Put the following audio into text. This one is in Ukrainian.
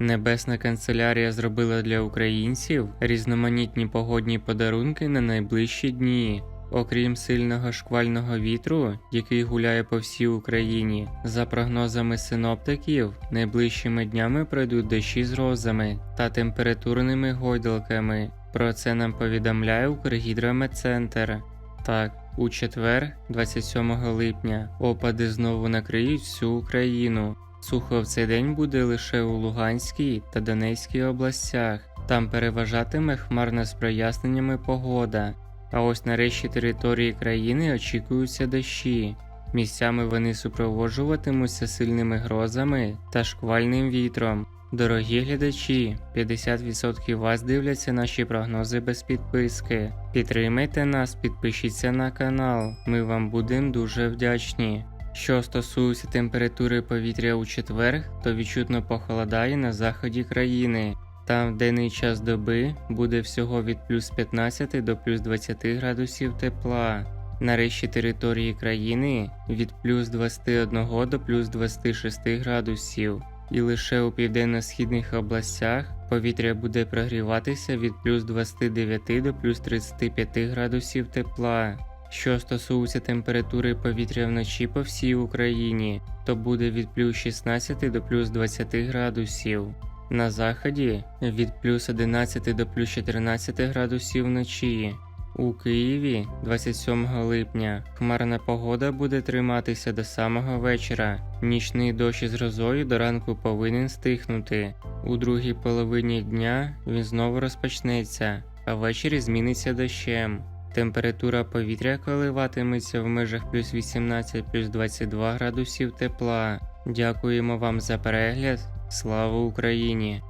Небесна канцелярія зробила для українців різноманітні погодні подарунки на найближчі дні. Окрім сильного шквального вітру, який гуляє по всій Україні, за прогнозами синоптиків, найближчими днями пройдуть дощі з грозами та температурними гойдалками. Про це нам повідомляє Укргідрометцентр. Так, у четвер, 27 липня, опади знову накриють всю Україну. Сухо в цей день буде лише у Луганській та Донецькій областях. Там переважатиме хмарна з проясненнями погода. А ось на решті території країни очікуються дощі. Місцями вони супроводжуватимуться сильними грозами та шквальним вітром. Дорогі глядачі, 50% вас дивляться наші прогнози без підписки. Підтримайте нас, підпишіться на канал, ми вам будемо дуже вдячні. Що стосується температури повітря у четвер, то відчутно похолодає на заході країни. Там в денний час доби буде всього від плюс 15 до плюс 20 градусів тепла. На решті території країни від плюс 21 до плюс 26 градусів. І лише у південно-східних областях повітря буде прогріватися від плюс 29 до плюс 35 градусів тепла. Що стосується температури повітря вночі по всій Україні, то буде від плюс 16 до плюс 20 градусів. На заході від плюс 11 до плюс 14 градусів вночі. У Києві 27 липня хмарна погода буде триматися до самого вечора. Нічний дощ із грозою до ранку повинен стихнути. У другій половині дня він знову розпочнеться, а ввечері зміниться дощем. Температура повітря коливатиметься в межах плюс 18 плюс 22 градусів тепла. Дякуємо вам за перегляд. Слава Україні!